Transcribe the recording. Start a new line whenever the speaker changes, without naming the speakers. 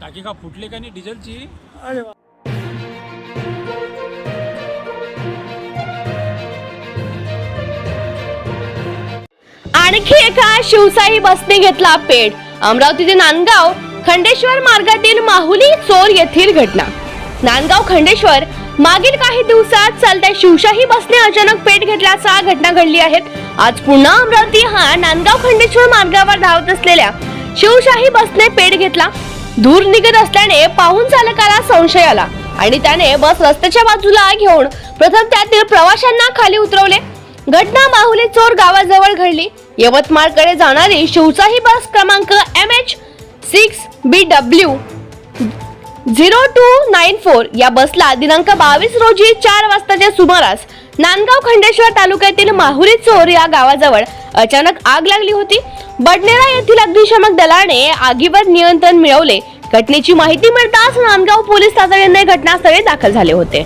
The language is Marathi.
टाकी का फुटली का नाही डिझेलची?
अरे वा.
आणखी एका शिवशाही बसने घेतला पेट. अमरावती ते नांदगाव खंडेश्वर मार्गातील माहुली चोर येथील घटना. नांदगाव खंडेश्वर मागील काही दिवसात चालत्या शिवशाही बसने अचानक पेट घेतल्याचा घटना घडली आहेत आज पुन्हा अमरावती हा नांदगाव खंडेश्वर मार्गावर धावत असलेल्या शिवशाही बसने पेट घेतला. धूर निघत असल्याने पाहून चालकाला संशय आला. आणि त्याने बस रस्त्याच्या बाजूला घेऊन प्रथम त्यातील प्रवाशांना खाली उतरवले. घटना माहुली चोर गावाजवळ घडली. यवतमाळकडे जाणारी शिवचाही बस क्रमांक M H six B W zero two nine four या बसला दिनांक बावीस रोजी चार वाजताच्या सुमारास नांदगाव खंडेश्वर तालुक्यातील माहुरी चोर या गावाजवळ अचानक आग लागली होती. बडनेरा येथील अग्निशमक दलाने आगीवर नियंत्रण मिळवले. घटनेची माहिती मिळताच नांदगाव पोलीस तातडीने घटनास्थळी दाखल झाले होते.